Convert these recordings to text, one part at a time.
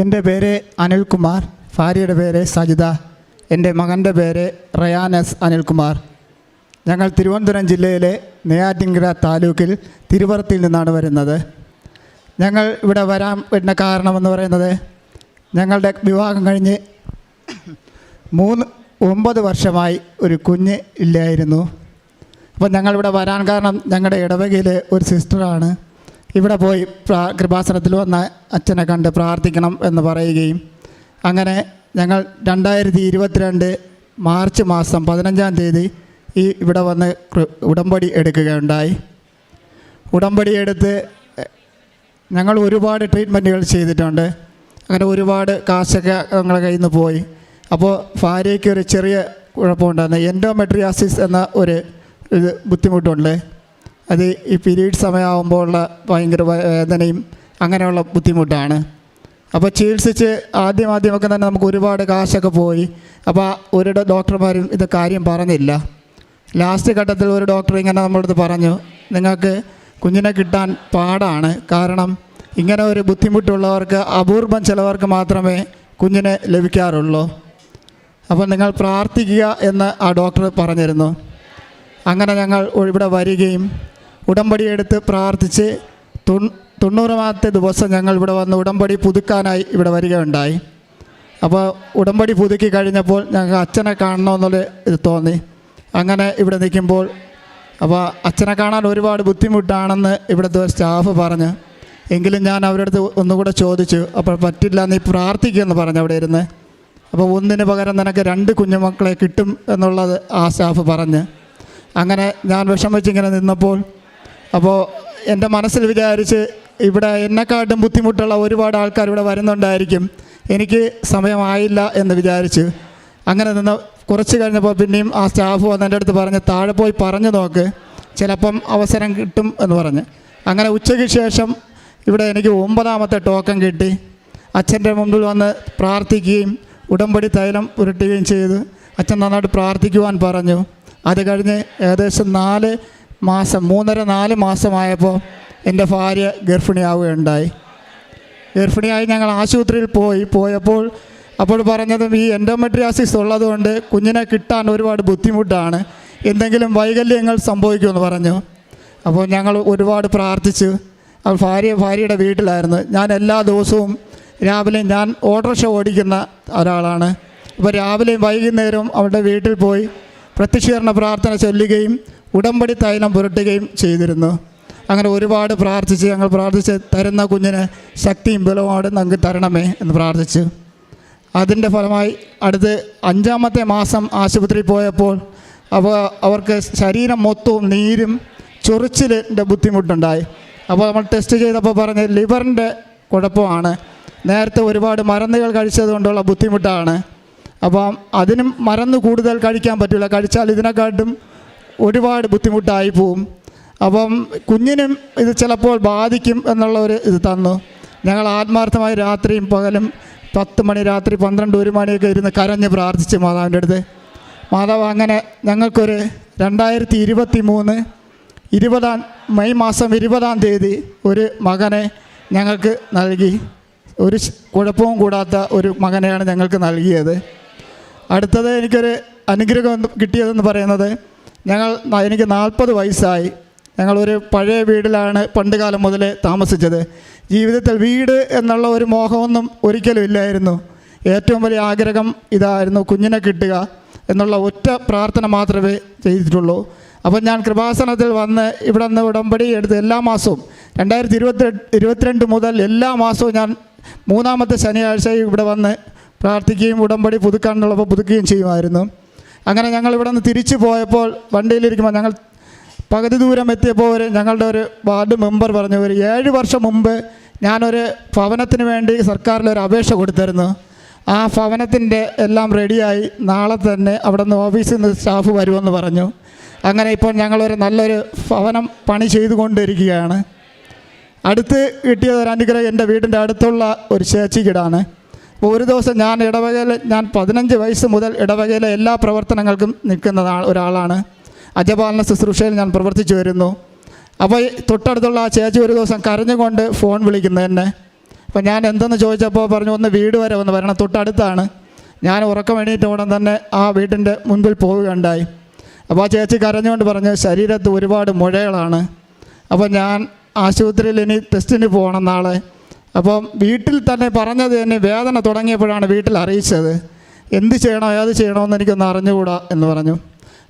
എന്റെ പേര് അനിൽകുമാർ ഭാര്യയുടെ പേര് സജിത എന്റെ മകന്റെ പേര് റയാനസ് അനിൽകുമാർ. ഞങ്ങൾ തിരുവനന്തപുരം ജില്ലയിലെ നെയ്യാറ്റിൻകര താലൂക്കിൽ തിരുവറത്തിൽ നിന്നാണ് വരുന്നത്. ഞങ്ങൾ ഇവിടെ വരാൻ വരുന്ന കാരണമെന്ന് പറയുന്നത് ഞങ്ങളുടെ വിവാഹം കഴിഞ്ഞ് മൂന്ന് ഒമ്പത് വർഷമായി ഒരു കുഞ്ഞ് ഇല്ലായിരുന്നു. അപ്പോൾ ഞങ്ങളിവിടെ വരാൻ കാരണം ഞങ്ങളുടെ ഇടവകയിലെ ഒരു സിസ്റ്ററാണ്. ഇവിടെ പോയി കൃപാസനത്തിൽ വന്ന അച്ഛനെ കണ്ട് പ്രാർത്ഥിക്കണം എന്ന് പറയുകയും അങ്ങനെ ഞങ്ങൾ രണ്ടായിരത്തി ഇരുപത്തിരണ്ട് മാർച്ച് മാസം പതിനഞ്ചാം തീയതി ഈ ഇവിടെ വന്ന് ഉടമ്പടി എടുക്കുകയുണ്ടായി. ഉടമ്പടി എടുത്ത് ഞങ്ങൾ ഒരുപാട് ട്രീറ്റ്മെന്റുകൾ ചെയ്തിട്ടുണ്ട്. അങ്ങനെ ഒരുപാട് കാശൊക്കെ ഞങ്ങളുടെ കയ്യിൽ നിന്ന് പോയി. അപ്പോൾ ഭാര്യയ്ക്ക് ഒരു ചെറിയ കുഴപ്പമുണ്ടായിരുന്നു. എൻഡോമെട്രിയാസിസ് എന്ന ഒരു ഇത് ബുദ്ധിമുട്ടുണ്ട്. അത് ഈ പീരീഡ് സമയമാകുമ്പോഴുള്ള ഭയങ്കര വേദനയും അങ്ങനെയുള്ള ബുദ്ധിമുട്ടാണ്. അപ്പോൾ ചികിത്സിച്ച് ആദ്യം ആദ്യമൊക്കെ തന്നെ നമുക്ക് ഒരുപാട് കാശൊക്കെ പോയി. അപ്പോൾ ഒരു ഡോക്ടർമാരും ഇത് കാര്യം പറഞ്ഞില്ല. ലാസ്റ്റ് ഘട്ടത്തിൽ ഒരു ഡോക്ടർ ഇങ്ങനെ നമ്മളടുത്ത് പറഞ്ഞു നിങ്ങൾക്ക് കുഞ്ഞിനെ കിട്ടാൻ പാടാണ്. കാരണം ഇങ്ങനെ ഒരു ബുദ്ധിമുട്ടുള്ളവർക്ക് അപൂർവം ചിലവർക്ക് മാത്രമേ കുഞ്ഞിനെ ലഭിക്കാറുള്ളൂ. അപ്പോൾ നിങ്ങൾ പ്രാർത്ഥിക്കുക എന്ന് ആ ഡോക്ടർ പറഞ്ഞിരുന്നു. അങ്ങനെ ഞങ്ങൾ ഇവിടെ വരികയും ഉടമ്പടി എടുത്ത് പ്രാർത്ഥിച്ച് തൊണ്ണൂറാമത്തെ ദിവസം ഞങ്ങൾ ഇവിടെ വന്ന് ഉടമ്പടി പുതുക്കാനായി ഇവിടെ വരികയുണ്ടായി. അപ്പോൾ ഉടമ്പടി പുതുക്കി കഴിഞ്ഞപ്പോൾ ഞങ്ങൾക്ക് അച്ഛനെ കാണണമെന്നുള്ള ഇത് തോന്നി. അങ്ങനെ ഇവിടെ നിൽക്കുമ്പോൾ അപ്പോൾ അച്ഛനെ കാണാൻ ഒരുപാട് ബുദ്ധിമുട്ടാണെന്ന് ഇവിടുത്തെ സ്റ്റാഫ് പറഞ്ഞ്. എങ്കിലും ഞാൻ അവരുടെ അടുത്ത് ഒന്നുകൂടെ ചോദിച്ചു അപ്പോൾ പറ്റില്ല നീ പ്രാർത്ഥിക്കുമെന്ന് പറഞ്ഞു അവിടെ ഇരുന്ന്. അപ്പോൾ ഒന്നിന് പകരം നിനക്ക് രണ്ട് കുഞ്ഞുമക്കളെ കിട്ടും എന്നുള്ളത് ആ സ്റ്റാഫ് പറഞ്ഞ്. അങ്ങനെ ഞാൻ വിഷമിച്ചിങ്ങനെ നിന്നപ്പോൾ അപ്പോൾ എന്റെ മനസ്സിൽ വിചാരിച്ച് ഇവിടെ എന്നെക്കാട്ടും ബുദ്ധിമുട്ടുള്ള ഒരുപാട് ആൾക്കാർ ഇവിടെ വരുന്നുണ്ടായിരിക്കും. എനിക്ക് സമയമായില്ല എന്ന് വിചാരിച്ച്. അങ്ങനെ നിന്ന് കുറച്ച് കഴിഞ്ഞപ്പോൾ പിന്നെയും ആ സ്റ്റാഫ് വന്ന് എന്റെ അടുത്ത് പറഞ്ഞ് താഴെ പോയി പറഞ്ഞു നോക്ക്. ചിലപ്പം അവസരം കിട്ടും എന്ന് പറഞ്ഞ്. അങ്ങനെ ഉച്ചയ്ക്ക് ശേഷം ഇവിടെ എനിക്ക് ഒമ്പതാമത്തെ ടോക്കൺ കിട്ടി. അച്ഛന്റെ മുമ്പിൽ വന്ന് പ്രാർത്ഥിക്കുകയും ഉടമ്പടി തൈലം പുരട്ടുകയും ചെയ്തു അച്ഛൻ നന്നായിട്ട് പ്രാർത്ഥിക്കുവാൻ പറഞ്ഞു. അത് കഴിഞ്ഞ് ഏകദേശം നാല് മാസം മൂന്നര നാല് മാസമായപ്പോൾ എന്റെ ഭാര്യ ഗർഭിണിയാവുകയുണ്ടായി. ഗർഭിണിയായി ഞങ്ങൾ ആശുപത്രിയിൽ പോയി. പോയപ്പോൾ അപ്പോൾ പറഞ്ഞതും ഈ എൻഡോമെട്രിയാസിസ് ഉള്ളതുകൊണ്ട് കുഞ്ഞിനെ കിട്ടാൻ ഒരുപാട് ബുദ്ധിമുട്ടാണ്. എന്തെങ്കിലും വൈകല്യങ്ങൾ സംഭവിക്കുമെന്ന് പറഞ്ഞു. അപ്പോൾ ഞങ്ങൾ ഒരുപാട് പ്രാർത്ഥിച്ച്. ആ ഭാര്യ ഭാര്യയുടെ വീട്ടിലായിരുന്നു. ഞാൻ എല്ലാ ദിവസവും രാവിലെ ഞാൻ ഓട്ടോറിക്ഷ ഓടിക്കുന്ന ഒരാളാണ്. അപ്പോൾ രാവിലെയും വൈകുന്നേരവും അവരുടെ വീട്ടിൽ പോയി പ്രത്യക്ഷീകരണ പ്രാർത്ഥന ചൊല്ലുകയും ഉടമ്പടി തൈലം പുരട്ടുകയും ചെയ്തിരുന്നു. അങ്ങനെ ഒരുപാട് പ്രാർത്ഥിച്ച് ഞങ്ങൾ പ്രാർത്ഥിച്ച് തരുന്ന കുഞ്ഞിന് ശക്തിയും ബലവുമാണ് നമുക്ക് തരണമേ എന്ന് പ്രാർത്ഥിച്ചു. അതിന്റെ ഫലമായി അടുത്ത് അഞ്ചാമത്തെ മാസം ആശുപത്രിയിൽ പോയപ്പോൾ അവ അവർക്ക് ശരീരം മൊത്തവും നീരും ചൊറിച്ചിലിന്റെ ബുദ്ധിമുട്ടുണ്ടായി. അപ്പോൾ നമ്മൾ ടെസ്റ്റ് ചെയ്തപ്പോൾ പറഞ്ഞ് ലിവറിന്റെ കുഴപ്പമാണ്. നേരത്തെ ഒരുപാട് മരുന്നുകൾ കഴിച്ചതുകൊണ്ടുള്ള ബുദ്ധിമുട്ടാണ്. അപ്പം അതിനും മരുന്ന് കൂടുതൽ കഴിക്കാൻ പറ്റില്ല. കഴിച്ചാൽ ഇതിനെക്കാട്ടും ഒരുപാട് ബുദ്ധിമുട്ടായി പോവും. അപ്പം കുഞ്ഞിനും ഇത് ചിലപ്പോൾ ബാധിക്കും എന്നുള്ള ഒരു ഇത് തന്നു. ഞങ്ങൾ ആത്മാർത്ഥമായി രാത്രിയും പകലും പത്ത് മണി രാത്രി പന്ത്രണ്ട് ഒരു മണിയൊക്കെ ഇരുന്ന് കരഞ്ഞ് പ്രാർത്ഥിച്ച് മാതാവിന്റെ അടുത്ത്. മാതാവ് അങ്ങനെ ഞങ്ങൾക്കൊരു രണ്ടായിരത്തി ഇരുപത്തി മൂന്ന് ഇരുപതാം മെയ് മാസം ഇരുപതാം തീയതി ഒരു മകനെ ഞങ്ങൾക്ക് നൽകി. ഒരു കുഴപ്പവും കൂടാത്ത ഒരു മകനെയാണ് ഞങ്ങൾക്ക് നൽകിയത്. അടുത്തത് എനിക്കൊരു അനുഗ്രഹം കിട്ടിയതെന്ന് പറയുന്നത് ഞങ്ങൾ എനിക്ക് നാൽപ്പത് വയസ്സായി. ഞങ്ങളൊരു പഴയ വീട്ടിലാണ് പണ്ട് കാലം മുതലേ താമസിച്ചത്. ജീവിതത്തിൽ വീട് എന്നുള്ള ഒരു മോഹമൊന്നും ഒരിക്കലും ഇല്ലായിരുന്നു. ഏറ്റവും വലിയ ആഗ്രഹം ഇതായിരുന്നു കുഞ്ഞിനെ കിട്ടുക എന്നുള്ള ഒറ്റ പ്രാർത്ഥന മാത്രമേ ചെയ്തിട്ടുള്ളൂ. അപ്പം ഞാൻ കൃപാസനത്തിൽ വന്ന് ഇവിടെ നിന്ന് ഉടമ്പടി എടുത്ത് എല്ലാ മാസവും രണ്ടായിരത്തി ഇരുപത്തി ഇരുപത്തിരണ്ട് മുതൽ എല്ലാ മാസവും ഞാൻ മൂന്നാമത്തെ ശനിയാഴ്ച ഇവിടെ വന്ന് പ്രാർത്ഥിക്കുകയും ഉടമ്പടി പുതുക്കാനുള്ളപ്പോൾ പുതുക്കുകയും ചെയ്യുമായിരുന്നു. അങ്ങനെ ഞങ്ങൾ ഇവിടെ നിന്ന് തിരിച്ചു പോയപ്പോൾ വണ്ടിയിലിരിക്കുമ്പോൾ ഞങ്ങൾ പകുതി ദൂരം എത്തിയപ്പോൾ ഒരു ഞങ്ങളുടെ ഒരു വാർഡ് മെമ്പർ പറഞ്ഞു ഒരു ഏഴ് വർഷം മുമ്പ് ഞാനൊരു ഭവനത്തിന് വേണ്ടി സർക്കാരിലൊരു അപേക്ഷ കൊടുത്തിരുന്നു. ആ ഭവനത്തിന്റെ എല്ലാം റെഡിയായി. നാളെ തന്നെ അവിടെ നിന്ന് ഓഫീസിൽ നിന്ന് സ്റ്റാഫ് വരുമെന്ന് പറഞ്ഞു. അങ്ങനെ ഇപ്പോൾ ഞങ്ങളൊരു നല്ലൊരു ഭവനം പണി ചെയ്തുകൊണ്ടിരിക്കുകയാണ്. അടുത്ത് കിട്ടിയത് ഒരു അനുഗ്രഹം എന്റെ വീടിന്റെ അടുത്തുള്ള ഒരു ചേച്ചിക്കിടാണ്. ഒരു ദിവസം ഞാൻ ഇടവകയിൽ ഞാൻ പതിനഞ്ച് വയസ്സ് മുതൽ ഇടവകയിലെ എല്ലാ പ്രവർത്തനങ്ങൾക്കും നിൽക്കുന്ന ഒരാളാണ്. അജപാലന ശുശ്രൂഷയിൽ ഞാൻ പ്രവർത്തിച്ചു വരുന്നു. അപ്പോൾ തൊട്ടടുത്തുള്ള ആ ചേച്ചി ഒരു ദിവസം കരഞ്ഞുകൊണ്ട് ഫോൺ വിളിക്കുന്നു എന്നെ. അപ്പോൾ ഞാൻ എന്തെന്ന് ചോദിച്ചപ്പോൾ പറഞ്ഞു ഒന്ന് വീട് വരെ ഒന്ന് വരണം തൊട്ടടുത്താണ്. ഞാൻ ഉറക്കം എണീറ്റ ഉടൻ തന്നെ ആ വീട്ടിന്റെ മുൻപിൽ പോവുകയുണ്ടായി. അപ്പോൾ ആ ചേച്ചി കരഞ്ഞുകൊണ്ട് പറഞ്ഞു ശരീരത്ത് ഒരുപാട് മുഴകളാണ്. അപ്പോൾ ഞാൻ ആശുപത്രിയിൽ ഇനി ടെസ്റ്റിന് പോകണം നാളെ. അപ്പം വീട്ടിൽ തന്നെ പറഞ്ഞത് തന്നെ വേദന തുടങ്ങിയപ്പോഴാണ് വീട്ടിൽ അറിയിച്ചത്. എന്ത് ചെയ്യണോ ഏത് ചെയ്യണമെന്ന് എനിക്കൊന്ന് അറിഞ്ഞുകൂടാ എന്ന് പറഞ്ഞു.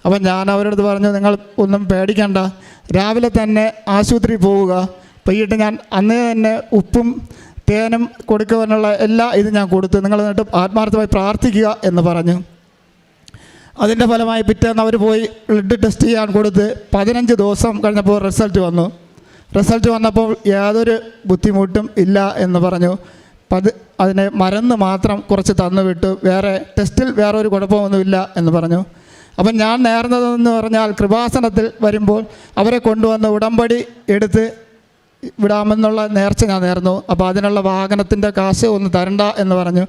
അപ്പം ഞാൻ അവരോട് പറഞ്ഞു നിങ്ങൾ ഒന്നും പേടിക്കണ്ട. രാവിലെ തന്നെ ആശുപത്രി പോവുക. പോയിട്ട് ഞാൻ അന്നേ തന്നെ ഉപ്പും തേനും കൊടുക്കുവാനുള്ള എല്ലാ ഇതും ഞാൻ കൊടുത്തു. നിങ്ങൾ എന്നിട്ട് ആത്മാർത്ഥമായി പ്രാർത്ഥിക്കുക എന്ന് പറഞ്ഞു. അതിന്റെ ഫലമായി പിറ്റേന്ന് അവർ പോയി ബ്ലഡ് ടെസ്റ്റ് ചെയ്യാൻ കൊടുത്ത് പതിനഞ്ച് ദിവസം കഴിഞ്ഞപ്പോൾ റിസൾട്ട് വന്നു. റിസൾട്ട് വന്നപ്പോൾ യാതൊരു ബുദ്ധിമുട്ടും ഇല്ല എന്ന് പറഞ്ഞു. പത് അതിനെ മരുന്ന് മാത്രം കുറച്ച് തന്നു വിട്ടു വേറെ ടെസ്റ്റിൽ വേറെ ഒരു കുഴപ്പമൊന്നുമില്ല എന്ന് പറഞ്ഞു. അപ്പം ഞാൻ നേർന്നതെന്ന് പറഞ്ഞാൽ കൃപാസനത്തിൽ വരുമ്പോൾ അവരെ കൊണ്ടുവന്ന് ഉടമ്പടി എടുത്ത് വിടാമെന്നുള്ള നേർച്ച ഞാൻ നേർന്നു. അപ്പോൾ അതിനുള്ള വാഹനത്തിന്റെ കാശ് ഒന്ന് തരണ്ട എന്ന് പറഞ്ഞു.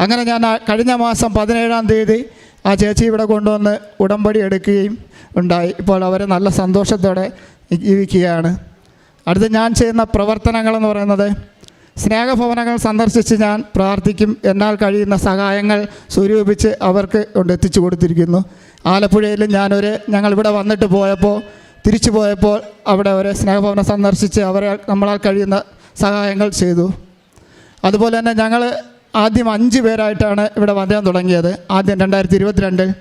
അങ്ങനെ ഞാൻ കഴിഞ്ഞ മാസം പതിനേഴാം തീയതി ആ ചേച്ചി ഇവിടെ കൊണ്ടുവന്ന് ഉടമ്പടി എടുക്കുകയും ഉണ്ടായി. ഇപ്പോൾ അവരെ നല്ല സന്തോഷത്തോടെ ജീവിക്കുകയാണ്. അടുത്ത് ഞാൻ ചെയ്യുന്ന പ്രവർത്തനങ്ങളെന്ന് പറയുന്നത് സ്നേഹഭവനങ്ങൾ സന്ദർശിച്ച് ഞാൻ പ്രാർത്ഥിക്കും. എന്നാൽ കഴിയുന്ന സഹായങ്ങൾ സ്വരൂപിച്ച് അവർക്ക് കൊണ്ട് എത്തിച്ചു കൊടുത്തിരിക്കുന്നു. ആലപ്പുഴയിൽ ഞാനൊരു ഞങ്ങൾ ഇവിടെ വന്നിട്ട് പോയപ്പോൾ തിരിച്ചു പോയപ്പോൾ അവിടെ ഒരു സ്നേഹഭവനം സന്ദർശിച്ച് അവരെ നമ്മളാൽ കഴിയുന്ന സഹായങ്ങൾ ചെയ്തു. അതുപോലെ തന്നെ ഞങ്ങൾ ആദ്യം അഞ്ച് പേരായിട്ടാണ് ഇവിടെ വരാൻ തുടങ്ങിയത്. ആദ്യം രണ്ടായിരത്തി ഇരുപത്തിരണ്ടിൽ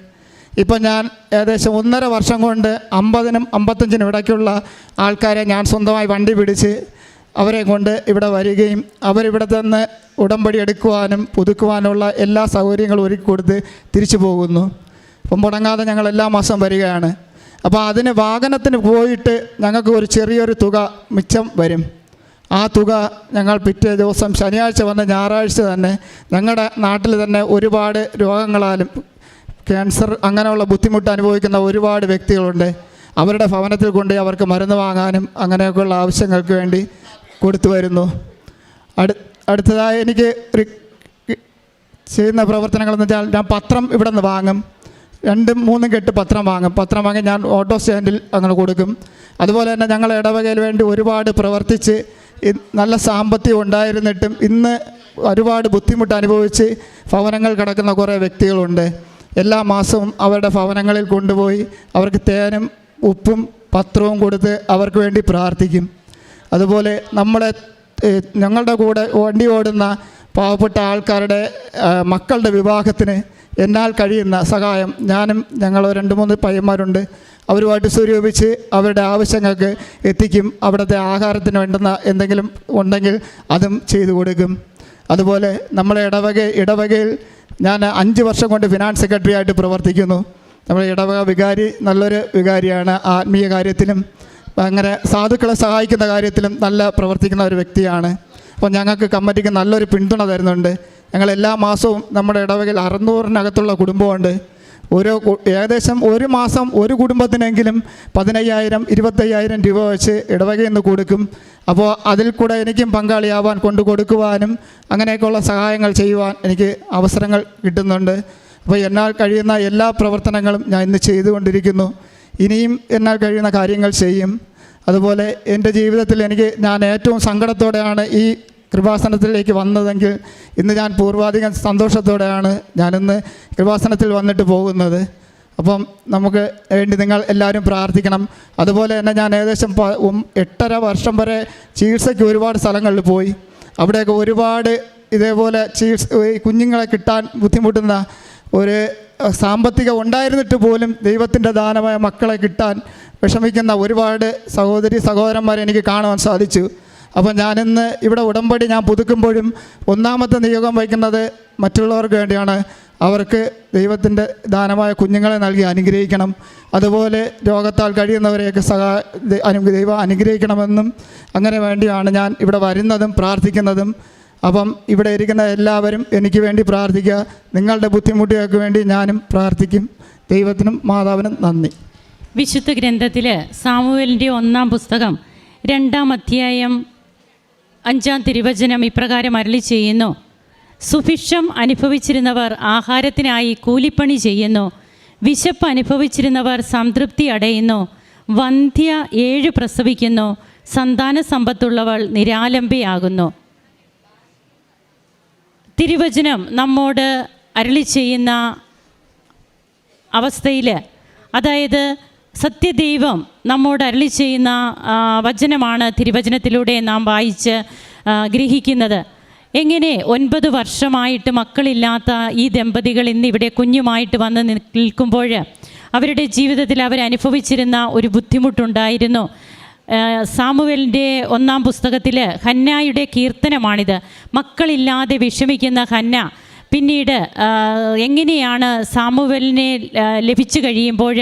ഇപ്പം ഞാൻ ഏകദേശം ഒന്നര വർഷം കൊണ്ട് അമ്പതിനും അമ്പത്തഞ്ചിനും ഇടയ്ക്കുള്ള ആൾക്കാരെ ഞാൻ സ്വന്തമായി വണ്ടി പിടിച്ച് അവരെ കൊണ്ട് ഇവിടെ വരികയും അവരിവിടെ തന്ന് ഉടമ്പടി എടുക്കുവാനും പുതുക്കുവാനുള്ള എല്ലാ സൗകര്യങ്ങളും ഒരുക്കി കൊടുത്ത് തിരിച്ചു പോകുന്നു. അപ്പം മുടങ്ങാതെ ഞങ്ങൾ എല്ലാ മാസം വരികയാണ്. അപ്പോൾ അതിന് വാഹനത്തിന് പോയിട്ട് ഞങ്ങൾക്ക് ഒരു ചെറിയൊരു തുക മിച്ചം വരും. ആ തുക ഞങ്ങൾ പിറ്റേ ദിവസം ശനിയാഴ്ച വന്ന ഞായറാഴ്ച തന്നെ ഞങ്ങളുടെ നാട്ടിൽ തന്നെ ഒരുപാട് രോഗങ്ങളാലും ക്യാൻസർ അങ്ങനെയുള്ള ബുദ്ധിമുട്ട് അനുഭവിക്കുന്ന ഒരുപാട് വ്യക്തികളുണ്ട്. അവരുടെ ഭവനത്തിൽ കൊണ്ട് അവർക്ക് മരുന്ന് വാങ്ങാനും അങ്ങനെയൊക്കെയുള്ള ആവശ്യങ്ങൾക്ക് വേണ്ടി കൊടുത്തു വരുന്നു. അടു അടുത്തതായി എനിക്ക് ചെയ്യുന്ന പ്രവർത്തനങ്ങളെന്ന് വെച്ചാൽ ഞാൻ പത്രം ഇവിടെ നിന്ന് വാങ്ങും. രണ്ടും മൂന്നും കെട്ട് പത്രം വാങ്ങും. പത്രം വാങ്ങി ഞാൻ ഓട്ടോ സ്റ്റാൻഡിൽ അങ്ങനെ കൊടുക്കും. അതുപോലെ തന്നെ ഞങ്ങൾ ഇടവകയിൽ വേണ്ടി ഒരുപാട് പ്രവർത്തിച്ച് നല്ല സാമ്പത്തികം ഉണ്ടായിരുന്നിട്ടും ഇന്ന് ഒരുപാട് ബുദ്ധിമുട്ട് അനുഭവിച്ച് ഭവനങ്ങൾ കിടക്കുന്ന കുറേ വ്യക്തികളുണ്ട്. എല്ലാ മാസവും അവരുടെ ഭവനങ്ങളിൽ കൊണ്ടുപോയി അവർക്ക് തേനും ഉപ്പും പത്രവും കൊടുത്ത് അവർക്ക് വേണ്ടി പ്രാർത്ഥിക്കും. അതുപോലെ നമ്മളെ ഞങ്ങളുടെ കൂടെ വണ്ടി ഓടുന്ന പാവപ്പെട്ട ആൾക്കാരുടെ മക്കളുടെ വിവാഹത്തിന് എന്നാൽ കഴിയുന്ന സഹായം ഞാനും ഞങ്ങൾ രണ്ട് മൂന്ന് പയ്യന്മാരുണ്ട്. അവരുമായിട്ട് സ്വരൂപിച്ച് അവരുടെ ആവശ്യങ്ങൾക്ക് എത്തിക്കും അവിടുത്തെ ആഹാരത്തിന് വേണ്ടുന്ന എന്തെങ്കിലും ഉണ്ടെങ്കിൽ അതും ചെയ്തു കൊടുക്കും. അതുപോലെ നമ്മളെ ഇടവക ഇടവകയിൽ ഞാൻ അഞ്ച് വർഷം കൊണ്ട് ഫിനാൻസ് സെക്രട്ടറി ആയിട്ട് പ്രവർത്തിക്കുന്നു. നമ്മുടെ ഇടവക വികാരി നല്ലൊരു വികാരിയാണ്. ആത്മീയ കാര്യത്തിലും അങ്ങനെ സാധുക്കളെ സഹായിക്കുന്ന കാര്യത്തിലും നല്ല പ്രവർത്തിക്കുന്ന ഒരു വ്യക്തിയാണ്. അപ്പോൾ ഞങ്ങൾക്ക് കമ്മിറ്റിക്ക് നല്ലൊരു പിന്തുണ തരുന്നുണ്ട്. ഞങ്ങൾ എല്ലാ മാസവും നമ്മുടെ ഇടവകയിൽ അറുന്നൂറിനകത്തുള്ള കുടുംബമുണ്ട്. കു- ഏകദേശം ഒരു മാസം ഒരു കുടുംബത്തിനെങ്കിലും പതിനയ്യായിരം ഇരുപത്തയ്യായിരം രൂപ വെച്ച് ഇടവകയിൽ നിന്ന് കൊടുക്കും. അപ്പോൾ അതിൽ കൂടെ എനിക്കും പങ്കാളിയാവാൻ കൊണ്ടു കൊടുക്കുവാനും അങ്ങനെയൊക്കെയുള്ള സഹായങ്ങൾ ചെയ്യുവാൻ എനിക്ക് അവസരങ്ങൾ കിട്ടുന്നുണ്ട്. അപ്പോൾ എന്നാൽ കഴിയുന്ന എല്ലാ പ്രവർത്തനങ്ങളും ഞാൻ ഇന്ന് ചെയ്തുകൊണ്ടിരിക്കുന്നു. ഇനിയും എന്നാൽ കഴിയുന്ന കാര്യങ്ങൾ ചെയ്യും. അതുപോലെ എന്റെ ജീവിതത്തിൽ എനിക്ക് ഞാൻ ഏറ്റവും സങ്കടത്തോടെയാണ് ഈ കൃപാസനത്തിലേക്ക് വന്നതെങ്കിൽ ഇന്ന് ഞാൻ പൂർവാധികം സന്തോഷത്തോടെയാണ് ഞാനിന്ന് കൃപാസനത്തിൽ വന്നിട്ട് പോകുന്നത്. അപ്പം നമുക്ക് വേണ്ടി നിങ്ങൾ എല്ലാവരും പ്രാർത്ഥിക്കണം. അതുപോലെ തന്നെ ഞാൻ ഏകദേശം എട്ടര വർഷം വരെ ചികിത്സയ്ക്ക് ഒരുപാട് സ്ഥലങ്ങളിൽ പോയി. അവിടെയൊക്കെ ഒരുപാട് ഇതേപോലെ ചികിത്സ കുഞ്ഞുങ്ങളെ കിട്ടാൻ ബുദ്ധിമുട്ടുന്ന ഒരു സാമ്പത്തികം ഉണ്ടായിരുന്നിട്ട് പോലും ദൈവത്തിന്റെ ദാനമായ മക്കളെ കിട്ടാൻ വിഷമിക്കുന്ന ഒരുപാട് സഹോദരി സഹോദരന്മാരെ എനിക്ക് കാണുവാൻ സാധിച്ചു. അപ്പോൾ ഞാനിന്ന് ഇവിടെ ഉടമ്പടി ഞാൻ പുതുക്കുമ്പോഴും ഒന്നാമത്തെ നിയോഗം വയ്ക്കുന്നത് മറ്റുള്ളവർക്ക് വേണ്ടിയാണ്. അവർക്ക് ദൈവത്തിന്റെ ദാനമായ കുഞ്ഞുങ്ങളെ നൽകി അനുഗ്രഹിക്കണം. അതുപോലെ രോഗത്താൽ കഴിയുന്നവരെയൊക്കെ സഹാ ദൈവം അനുഗ്രഹിക്കണമെന്നും അങ്ങനെ വേണ്ടിയാണ് ഞാൻ ഇവിടെ വരുന്നതും പ്രാർത്ഥിക്കുന്നതും. അപ്പം ഇവിടെ ഇരിക്കുന്ന എല്ലാവരും എനിക്ക് വേണ്ടി പ്രാർത്ഥിക്കുക. നിങ്ങളുടെ ബുദ്ധിമുട്ടുകൾക്ക് വേണ്ടി ഞാനും പ്രാർത്ഥിക്കും. ദൈവത്തിനും മാതാവിനും നന്ദി. വിശുദ്ധ ഗ്രന്ഥത്തിൽ സാമുവേലിന്റെ ഒന്നാം പുസ്തകം രണ്ടാം അധ്യായം അഞ്ചാം തിരുവചനം ഇപ്രകാരം അരളി ചെയ്യുന്നു. സുഭിക്ഷം അനുഭവിച്ചിരുന്നവർ ആഹാരത്തിനായി കൂലിപ്പണി ചെയ്യുന്നു. വിശപ്പ് അനുഭവിച്ചിരുന്നവർ സംതൃപ്തി അടയുന്നു. വന്ധ്യ ഏഴ് പ്രസവിക്കുന്നു. സന്താന സമ്പത്തുള്ളവൾ നിരാലംബയാകുന്നു. തിരുവചനം നമ്മോട് അരളി ചെയ്യുന്ന അവസ്ഥയിൽ അതായത് സത്യദൈവം നമ്മോട് അരളി ചെയ്യുന്ന വചനമാണ് തിരുവചനത്തിലൂടെ നാം വായിച്ച് ഗ്രഹിക്കുന്നത്. എങ്ങനെ ഒൻപത് വർഷമായിട്ട് മക്കളില്ലാത്ത ഈ ദമ്പതികൾ ഇന്ന് ഇവിടെ കുഞ്ഞുമായിട്ട് വന്ന് നിൽക്കുമ്പോൾ അവരുടെ ജീവിതത്തിൽ അവരനുഭവിച്ചിരുന്ന ഒരു ബുദ്ധിമുട്ടുണ്ടായിരുന്നു. സാമുവേലിന്റെ ഒന്നാം പുസ്തകത്തിൽ ഹന്നായുടെ കീർത്തനമാണിത്. മക്കളില്ലാതെ വിഷമിക്കുന്ന ഹന്ന പിന്നീട് എങ്ങനെയാണ് സാമുവലിനെ ലഭിച്ചു കഴിയുമ്പോൾ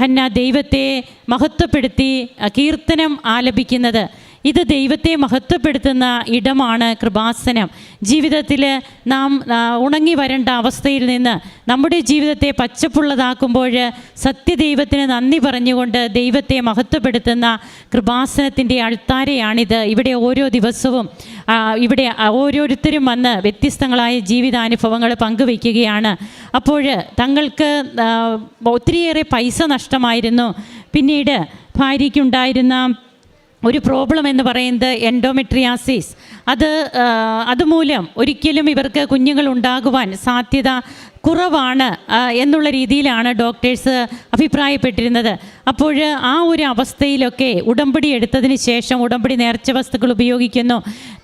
ഹന്ന ദൈവത്തെ മഹത്വപ്പെടുത്തി കീർത്തനം ആലപിക്കുന്നത്. ഇത് ദൈവത്തെ മഹത്വപ്പെടുത്തുന്ന ഇടമാണ് കൃപാസനം. ജീവിതത്തിൽ നാം ഉണങ്ങി വരേണ്ട അവസ്ഥയിൽ നിന്ന് നമ്മുടെ ജീവിതത്തെ പച്ചപ്പുള്ളതാക്കുമ്പോൾ സത്യദൈവത്തിന് നന്ദി പറഞ്ഞുകൊണ്ട് ദൈവത്തെ മഹത്വപ്പെടുത്തുന്ന കൃപാസനത്തിന്റെ അൾത്താരയാണിത്. ഇവിടെ ഓരോ ദിവസവും ഇവിടെ ഓരോരുത്തരും വന്ന് വ്യത്യസ്തങ്ങളായ ജീവിതാനുഭവങ്ങൾ പങ്കുവയ്ക്കുകയാണ്. അപ്പോൾ തങ്ങൾക്ക് ഒത്തിരിയേറെ പൈസ നഷ്ടമായിരുന്നു. പിന്നീട് ഭാര്യയ്ക്കുണ്ടായിരുന്ന ഒരു പ്രോബ്ലം എന്ന് പറയുന്നത് എൻഡോമെട്രിയാസിസ് അത് അതുമൂലം ഒരിക്കലും ഇവർക്ക് കുഞ്ഞുങ്ങൾ ഉണ്ടാകുവാൻ സാധ്യത കുറവാണ് എന്നുള്ള രീതിയിലാണ് ഡോക്ടേഴ്സ് അഭിപ്രായപ്പെട്ടിരുന്നത്. അപ്പോൾ ആ ഒരു അവസ്ഥയിലൊക്കെ ഉടമ്പടി എടുത്തതിന് ശേഷം ഉടമ്പടി നേർച്ച വസ്തുക്കൾ ഉപയോഗിക്കുന്നു.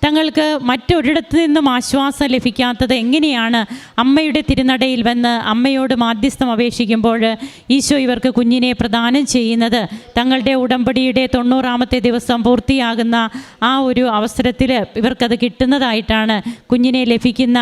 തങ്ങൾക്ക് മറ്റൊരിടത്തു നിന്നും ആശ്വാസം ലഭിക്കാത്തത് എങ്ങനെയാണ് അമ്മയുടെ തിരുനടയിൽ വന്ന് അമ്മയോട് മാധ്യസ്ഥം അപേക്ഷിക്കുമ്പോൾ ഈശോ ഇവർക്ക് കുഞ്ഞിനെ പ്രദാനം ചെയ്യുന്നത്? തങ്ങളുടെ ഉടമ്പടിയുടെ തൊണ്ണൂറാമത്തെ ദിവസം പൂർത്തിയാകുന്ന ആ ഒരു അവസരത്തിൽ ഇവർക്കത് കിട്ടുന്നതായിട്ടാണ് കുഞ്ഞിനെ ലഭിക്കുന്ന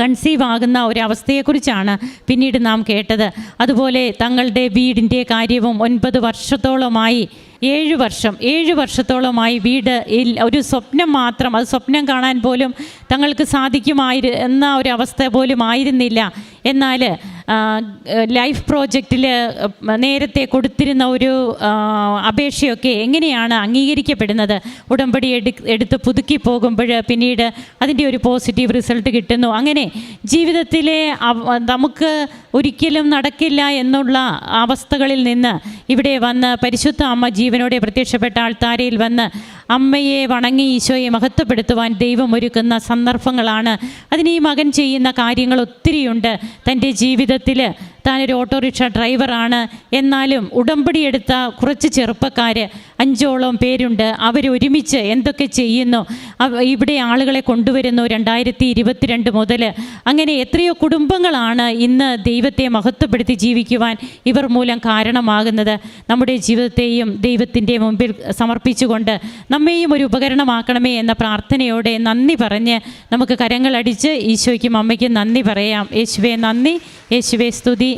കൺസീവ് ആകുന്ന ഒരവസ്ഥയെക്കുറിച്ചാണ് പിന്നീട് നാം കേട്ടത്. അതുപോലെ തങ്ങളുടെ വീടിന്റെ കാര്യവും ഒൻപത് വർഷത്തോളമായി ഏഴ് വർഷം ഏഴ് വർഷത്തോളമായി വീട് ഒരു സ്വപ്നം മാത്രം അത് സ്വപ്നം കാണാൻ പോലും തങ്ങൾക്ക് സാധിക്കുമായിരു എന്ന ഒരു അവസ്ഥ പോലും ആയിരുന്നില്ല. എന്നാൽ ലൈഫ് പ്രോജക്റ്റിൽ നേരത്തെ കൊടുത്തിരുന്ന ഒരു അപേക്ഷയൊക്കെ എങ്ങനെയാണ് അംഗീകരിക്കപ്പെടുന്നത്? ഉടമ്പടി എടു എടുത്ത് പുതുക്കി പോകുമ്പോൾ പിന്നീട് അതിന്റെ ഒരു പോസിറ്റീവ് റിസൾട്ട് കിട്ടുന്നു. അങ്ങനെ ജീവിതത്തിലെ നമുക്ക് ഒരിക്കലും നടക്കില്ല എന്നുള്ള അവസ്ഥകളിൽ നിന്ന് ഇവിടെ വന്ന് പരിശുദ്ധ അമ്മ ജീവനോടെ പ്രത്യക്ഷപ്പെട്ട ആൾത്താരയിൽ വന്ന് അമ്മയെ വണങ്ങി ഈശോയെ മഹത്വപ്പെടുത്തുവാൻ ദൈവം ഒരുക്കുന്ന സന്ദർഭങ്ങളാണ്. അതിന് ഈ മകൻ ചെയ്യുന്ന കാര്യങ്ങൾ ഒത്തിരിയുണ്ട്. തന്റെ ജീവിതത്തിൽ താനൊരു ഓട്ടോറിക്ഷ ഡ്രൈവറാണ്. എന്നാലും ഉടമ്പടി എടുത്ത കുറച്ച് ചെറുപ്പക്കാർ അഞ്ചോളം പേരുണ്ട്. അവരൊരുമിച്ച് എന്തൊക്കെ ചെയ്യുന്നു? ഇവിടെ ആളുകളെ കൊണ്ടുവരുന്നു രണ്ടായിരത്തി ഇരുപത്തിരണ്ട് മുതൽ അങ്ങനെ എത്രയോ കുടുംബങ്ങളാണ് ഇന്ന് ദൈവത്തെ മഹത്വപ്പെടുത്തി ജീവിക്കുവാൻ ഇവർ മൂലം കാരണമാകുന്നത്. നമ്മുടെ ജീവിതത്തെയും ദൈവത്തിന്റെ മുമ്പിൽ സമർപ്പിച്ചുകൊണ്ട് നമ്മെയും ഒരു ഉപകരണമാക്കണമേ എന്ന പ്രാർത്ഥനയോടെ നന്ദി പറഞ്ഞ് നമുക്ക് കരങ്ങളടിച്ച് ഈശോയ്ക്കും അമ്മയ്ക്കും നന്ദി പറയാം. യേശുവേ നന്ദി. യേശുവേ സ്തുതി.